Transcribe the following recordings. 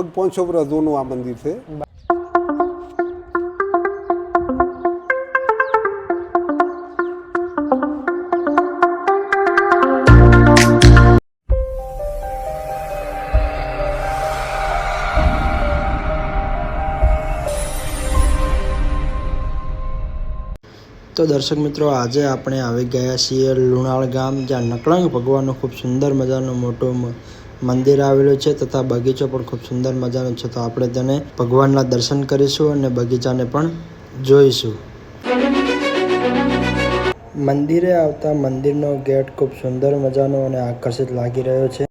લગભગ પાંચસો વર્ષ જૂનું આ મંદિર છે. તો દર્શક મિત્રો, આજે આપણે આવી ગયા છીએ લુણાળ ગામ, જ્યાં નકળંગ ભગવાનનું ખૂબ સુંદર મજાનું મોટું મંદિર આવેલું છે તથા બગીચો પણ ખૂબ સુંદર મજાનો છે. તો આપણે તેને ભગવાનના દર્શન કરીશું અને બગીચાને પણ જોઈશું. મંદિરે આવતા મંદિરનો ગેટ ખૂબ સુંદર મજાનો અને આકર્ષિત લાગી રહ્યો છે.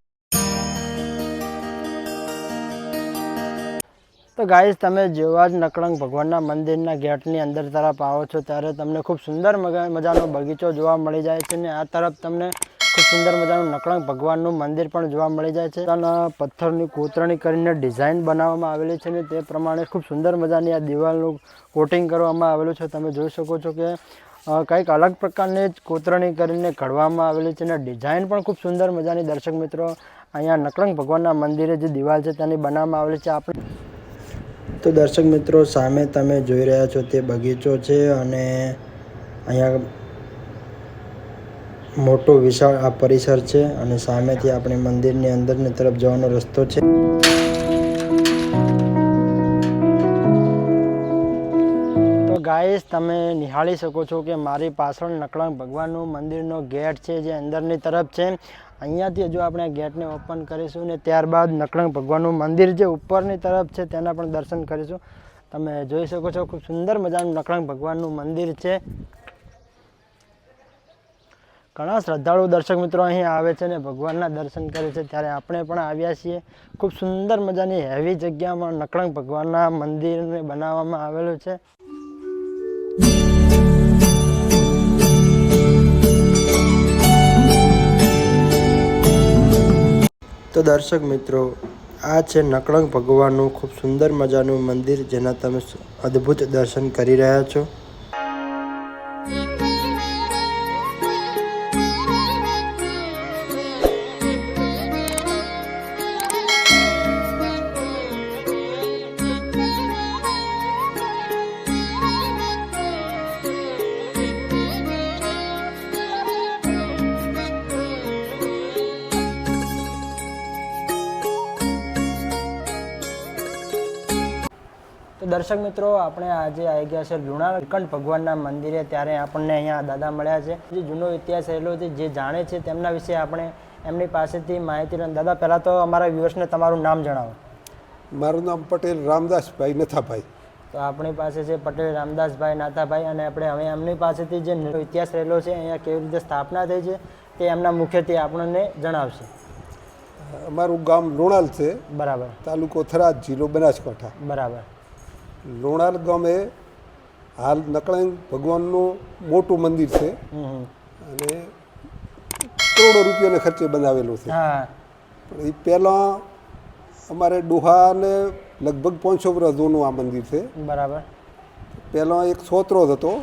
તો ગાઈઝ, તમે જેવા જ નકળંગ ભગવાનના મંદિરના ગેટની અંદર તરફ આવો છો, ત્યારે તમને ખૂબ સુંદર મજાનો બગીચો જોવા મળી જાય છે ને આ તરફ તમને ખૂબ સુંદર મજાનું નકળંગ ભગવાનનું મંદિર પણ જોવા મળી જાય છે. અને પથ્થરની કોતરણી કરીને ડિઝાઇન બનાવવામાં આવેલી છે ને તે પ્રમાણે ખૂબ સુંદર મજાની આ દિવાલનું કોટિંગ કરવામાં આવેલું છે. તમે જોઈ શકો છો કે કંઈક અલગ પ્રકારની જ કોતરણી કરીને ઘડવામાં આવેલી છે અને ડિઝાઇન પણ ખૂબ સુંદર મજાની. દર્શક મિત્રો, અહીંયા નકળંગ ભગવાનના મંદિરે જે દિવાલ છે તેની બનાવવામાં આવેલી છે. આપણે તો દર્શક મિત્રો, સામે તમે જોઈ રહ્યા છો તે બગીચો છે અને અહીંયા મોટો વિશાળ આ પરિસર છે અને સામેથી આપણે મંદિરની અંદરની તરફ જવાનો રસ્તો છે. તો ગાઈસ, તમે નિહાળી શકો છો કે મારી પાછળ નકળંગ ભગવાનનું મંદિરનો ગેટ છે જે અંદરની તરફ છે. અહીંયાથી હજુ આપણે આ ગેટને ઓપન કરીશું ને ત્યારબાદ નકળંગ ભગવાનનું મંદિર જે ઉપરની તરફ છે તેના પણ દર્શન કરીશું. તમે જોઈ શકો છો, ખૂબ સુંદર મજાનું નકળંગ ભગવાનનું મંદિર છે. ઘણા શ્રદ્ધાળુ દર્શક મિત્રો અહીં આવે છે ને ભગવાનના દર્શન કરે છે ત્યારે આપણે પણ આવ્યા છીએ. ખૂબ સુંદર મજાની હેવી જગ્યામાં નકળંગ ભગવાનના મંદિરને બનાવવામાં આવેલું છે. તો દર્શક મિત્રો, આ છે નકળંગ ભગવાનનું ખૂબ સુંદર મજાનું મંદિર, જેના તમે અદ્ભુત દર્શન કરી રહ્યા છો. દર્શક મિત્રો આપણે આજે આવી ગયા છે લુણા કંઠ ભગવાનના મંદિરે. ત્યારે આપણને અહીંયા દાદા મળ્યા છે. જે જૂનો ઇતિહાસ રહેલો છે જે જાણે છે તેમના વિશે આપણે એમની પાસેથી માહિતી લઈને દાદા પહેલાં તો અમારા વ્યુઅર્સને તમારું નામ જણાવો. મારું નામ પટેલ રામદાસભાઈ નથાભાઈ. તો આપણી પાસે છે પટેલ રામદાસભાઈ નાથાભાઈ અને આપણે હવે એમની પાસેથી જે ઇતિહાસ રહેલો છે અહીંયા કેવી રીતે સ્થાપના થઈ છે તે એમના મુખ્યથી આપણને જણાવશે. અમારું ગામ લોણાલ છે. બરાબર. તાલુકો થરાદ જિલ્લો બનાસકાંઠા. બરાબર. લોણાલ ગામે હાલ નકળાંગ ભગવાનનું મોટું મંદિર છે. અને કરોડો રૂપિયાને ખર્ચે બનાવેલું છે. પણ એ પહેલાં અમારે ડોહાને લગભગ પાંચસો વર્ષ જૂનું આ મંદિર છે. બરાબર. પહેલાં એક સોતરો જ હતો.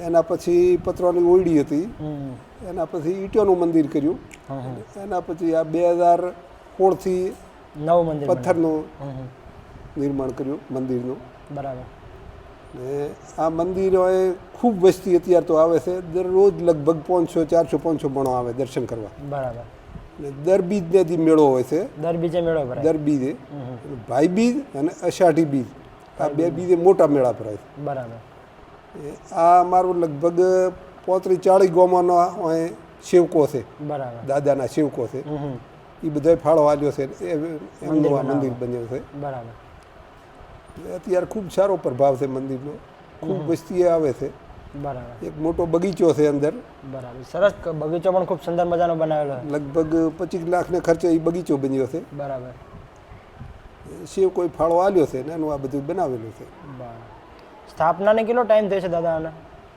એના પછી પતરાની ઓયડી હતી. એના પછી ઈંટોનું મંદિર કર્યું. એના પછી આ બે હજાર સોળથી નવ મંદિર પથ્થરનું. નિર્માણ કર્યું મંદિરનું. બરાબર. ને આ મંદિરોએ ખૂબ વસ્તી અત્યારે તો આવે છે. દરરોજ લગભગ પાંચસો ચારસો પાંચસો મણો આવે દર્શન કરવા. બરાબર. ને દર બીજને દી મેળો હોય છે. દર બીજે મેળો ભરાય. દર બીજે. ભાઈ બીજ અને અષાઢી બીજ. આ બે બીજે. મોટા મેળા ભરાય છે. બરાબર. એ આ અમારું લગભગ પોત્રીસ ચાળીસ ગામનો અહીં સેવકો છે. બરાબર. દાદાના સેવકો છે. એ બધાય ફાળો આવ્યો છે. એમનું આ મંદિર બન્યું છે. બરાબર. અત્યારે ખૂબ સારો પ્રભાવ છે મંદિરનો. ખૂબ વસ્તી આવે છે. બરાબર. એક મોટો બગીચો છે અંદર. બરાબર. સરસ બગીચો પણ ખૂબ સુંદર મજાનો બનાવેલો છે. લગભગ પચીસ લાખને ખર્ચે એ બગીચો બન્યો છે. બરાબર. શિવ કોઈ ફાળો આલ્યો છે ને એનું આ બધું બનાવેલું છે. સ્થાપનાને કેટલો ટાઈમ થયો છે દાદા આને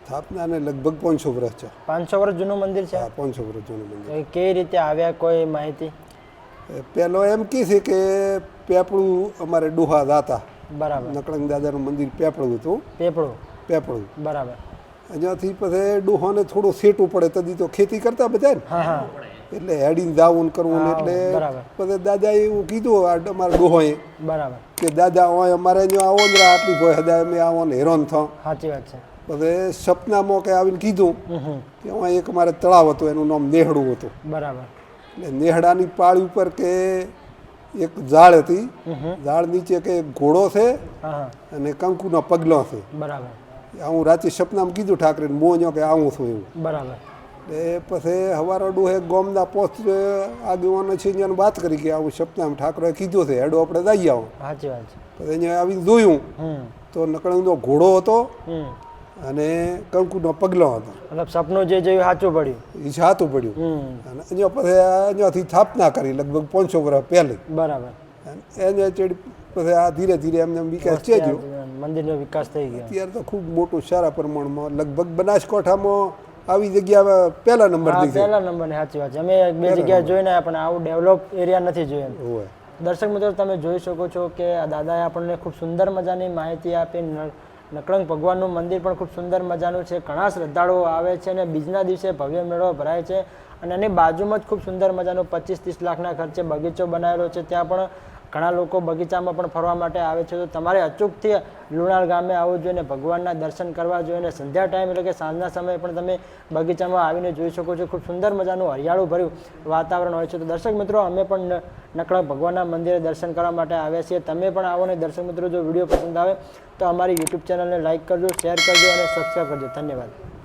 સ્થાપનાને લગભગ પાંચસો વર્ષ છે. પાંચસો વર્ષ જૂનું મંદિર છે? આ પાંચસો વર્ષ જૂનું મંદિર. કઈ કેવી રીતે આવ્યા કોઈ માહિતી? પહેલો એમ કહે છે કે પેપળું અમારે ડોહા દાતા બરાબર. નકળંગ દાદાનું મંદિર પેપળું હતું. પેપળું. પેપળું. બરાબર. અહીંયાથી પછી ડોહાને થોડો સેટું પડે તદી તો ખેતી કરતા બધા ને એટલે હેડીને જાવું કરવું ને એટલે પછી દાદાએ એવું કીધું આ અમારા ડોહોએ બરાબર. કે દાદા હોય અમારે અહીંયા આવો ને આટલી ભોય હદા અમે આવો ને હેરાન થો. સાચી વાત છે. પછી સપનામાં કે આવીને કીધું કે અહીંયા એક અમારે તળાવ હતું એનું નામ નેહડું હતું. બરાબર. એટલે નેહડાની પાળી ઉપર કે એક ઝાડ હતી. ઝાડ નીચે કે ઘોડો છે અને કંકુનો પગલો છે. બરાબર. હું રાતે સપનામાં કીધું ઠાકરે મોં કે આવું છું એવું બરાબર. એ પછી હવારો ડોહે ગોમદા પોસ્ટ આગેવાનો છે એને વાત કરી કે આવું સપનામ ઠાકરે કીધું છે હેડો આપણે જઈ આવો. સાચી વાત પછી અહીંયા આવીને જોયું. તો નકળંગનો ઘોડો હતો. અને કંકુનો પગલો હતો. મતલબ સપનું જે જોયું સાચું પડ્યું? એ સાતું પડ્યું. અને અહીંયા પછી અહીંયાથી સ્થાપના કરી લગભગ પાંચસો વર્ષ પહેલી. બરાબર. એને ચડી પછી આ ધીરે ધીરે એમને વિકાસ વિકાસ ચેજ્યો મંદિરનો વિકાસ થઈ ગયો. અત્યારે તો ખૂબ મોટું સારા પ્રમાણમાં લગભગ બનાસકાંઠામાં આવી જગ્યા પહેલા નંબર પહેલા નંબરની સાચી વાત છે. અમે બે જગ્યાએ જોઈને પણ આવું ડેવલપ એરિયા નથી જોયું દર્શક મિત્રો તમે જોઈ શકો છો કે આ દાદાએ આપણને ખૂબ સુંદર મજાની માહિતી આપી નકળંગ ભગવાનનું મંદિર પણ ખૂબ સુંદર મજાનું છે. ઘણા શ્રદ્ધાળુઓ આવે છે અને બીજના દિવસે ભવ્ય મેળો ભરાય છે અને એની બાજુમાં જ ખૂબ સુંદર મજાનો પચીસ ત્રીસ લાખના ખર્ચે બગીચો બનાવેલો છે. ત્યાં પણ ઘણા લોકો બગીચામાં પણ ફરવા માટે આવે છે. તો તમારે અચૂકથી લુણાર ગામે આવવું જોઈએ અને ભગવાનના દર્શન કરવા જોઈએ અને સંધ્યા ટાઈમ એટલે કે સાંજના સમયે પણ તમે બગીચામાં આવીને જોઈ શકો છો. ખૂબ સુંદર મજાનું હરિયાળું ભર્યું વાતાવરણ હોય છે. તો દર્શક મિત્રો, અમે પણ નકળા ભગવાનના મંદિરે દર્શન કરવા માટે આવ્યા છીએ. તમે પણ આવો ને દર્શક મિત્રો, જો વીડિયો પસંદ આવે તો અમારી યુટ્યુબ ચેનલને લાઇક કરજો શેર કરજો અને સબસ્ક્રાઈબ કરજો. ધન્યવાદ.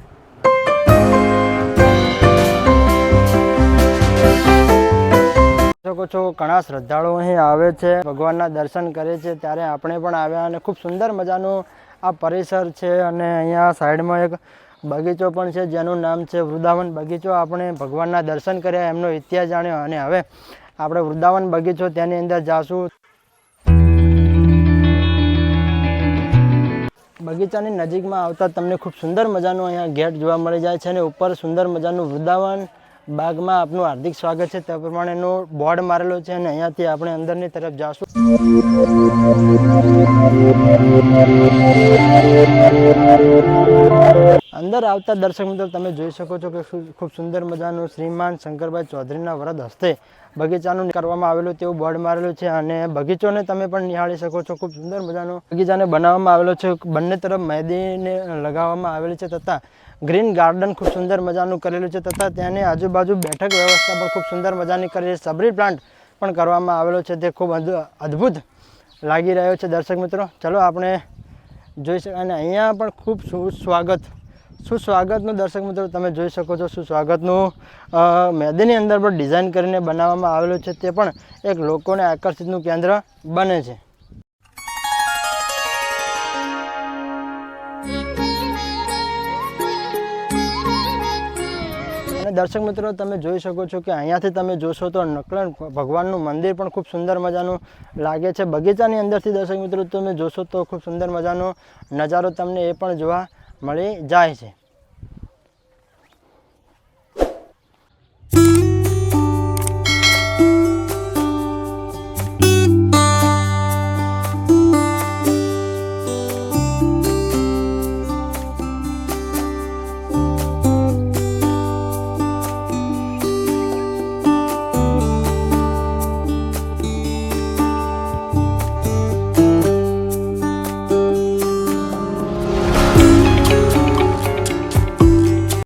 શકો છો, ઘણા શ્રદ્ધાળુઓ અહીં આવે છે, ભગવાનના દર્શન કરે છે, ત્યારે આપણે પણ આવ્યા અને ખૂબ સુંદર મજાનું આ પરિસર છે અને અહીંયા સાઈડમાં એક બગીચો પણ છે, જેનું નામ છે વૃંદાવન બગીચો. આપણે ભગવાનના દર્શન કર્યા, એમનો ઇતિહાસ જાણ્યો અને હવે આપણે વૃંદાવન બગીચો તેની અંદર જાશું. બગીચાની નજીકમાં આવતા તમને ખૂબ સુંદર મજાનું અહીંયા ગેટ જોવા મળી જાય છે અને ઉપર સુંદર મજાનું વૃંદાવન બાગમાં આપનું હાર્દિક સ્વાગત છે. તે પ્રમાણેનું બોર્ડ મારેલો છે અને અહીંયાથી આપણે અંદરની તરફ જાશું. અંદર આવતા દર્શક મિત્રો, તમે જોઈ શકો છો કે ખૂબ સુંદર મજાનું શ્રીમાન શંકરભાઈ ચૌધરીના વરદ હસ્તે બગીચાનું કરવામાં આવેલું તેવું બોર્ડ મારેલું છે અને બગીચોને તમે પણ નિહાળી શકો છો. ખૂબ સુંદર મજાનો બગીચાને બનાવવામાં આવેલો છે. બંને તરફ મહેંદીને લગાવવામાં આવેલી છે તથા ગ્રીન ગાર્ડન ખૂબ સુંદર મજાનું કરેલું છે તથા ત્યાંની આજુબાજુ બેઠક વ્યવસ્થા પણ ખૂબ સુંદર મજાની કરેલી છે. સબરી પ્લાન્ટ પણ કરવામાં આવેલો છે. તે ખૂબ અદ્ભુ- અદ્ભુત લાગી રહ્યો છે દર્શક મિત્રો. ચલો આપણે જોઈ શકાય અને અહીંયા પણ ખૂબ સુસ્વાગત સુસ્વાગતનું દર્શક મિત્રો તમે જોઈ શકો છો સુસ્વાગતનું મેદીની અંદર પણ ડિઝાઇન કરીને બનાવવામાં આવેલું છે તે પણ એક લોકોને આકર્ષિતનું કેન્દ્ર બને છે. અને દર્શક મિત્રો તમે જોઈ શકો છો કે અહીંયાથી તમે જોશો તો નકલન ભગવાનનું મંદિર પણ ખૂબ સુંદર મજાનું લાગે છે. બગીચાની અંદરથી દર્શક મિત્રો તમે જોશો તો ખૂબ સુંદર મજાનો નજારો તમને એ પણ જોવા મળી જાય છે.